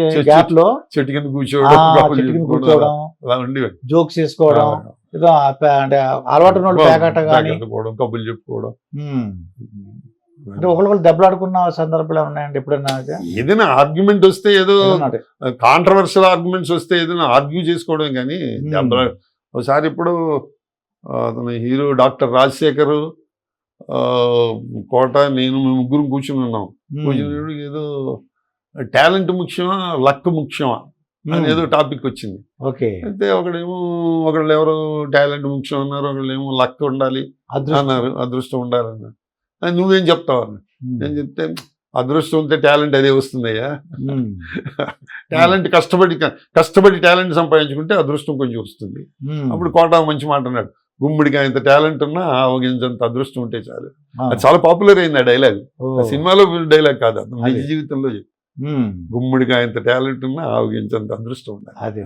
గ్యాప్లో చెట్టు కింద కూర్చోవడం జోక్స్ చేసుకోవడం ఏదో అంటే అలవాటు పేకాట కానీ కబుర్లు చెప్పుకోవడం. అంటే ఒకళ్ళు దెబ్బలాడుకున్న సందర్భాలు ఉన్నాయండి ఎప్పుడైనా? ఏదైనా ఆర్గ్యుమెంట్ వస్తే ఏదో కాంట్రవర్షియల్ ఆర్గ్యుమెంట్స్ వస్తే ఏదైనా ఆర్గ్యూ చేసుకోవడం కానీ. దెబ్బలా- ఒకసారి ఇప్పుడు అతను హీరో డాక్టర్ రాజశేఖర్ కోట నేను మేము ముగ్గురు కూర్చుని ఉన్నాం. కూర్చున్నప్పుడు ఏదో టాలెంట్ ముఖ్యమా లక్ ముఖ్యమా ఏదో టాపిక్ వచ్చింది. ఓకే. అయితే ఒకడేమో ఒకళ్ళు ఎవరో టాలెంట్ ముఖ్యం అన్నారు ఒకళ్ళు ఏమో లక్ ఉండాలి అదృష్టం. అన్నారు అదృష్టం ఉండాలన్నారు. అది నువ్వేం చెప్తావు అన్న. నేను చెప్తే అదృష్టం ఉంటే టాలెంట్ అదే వస్తుందయ్యా. టాలెంట్ కష్టపడి కష్టపడి టాలెంట్ సంపాదించుకుంటే అదృష్టం కొంచెం వస్తుంది. అప్పుడు కోట మంచి మాట అన్నాడు. గుమ్మిడిగా ఇంత టాలెంట్ ఉన్నా ఆవగించంత అదృష్టం ఉంటే చాలు. అది చాలా పాపులర్ అయింది ఆ డైలాగ్. సినిమాలో డైలాగ్ కాదు నిజ. జీవితంలో చెప్పు. ఉమ్, గుమ్మిడిగా ఇంత టాలెంట్ ఉన్నా ఆవగించంత అదృష్టం ఉండాలి. అదే.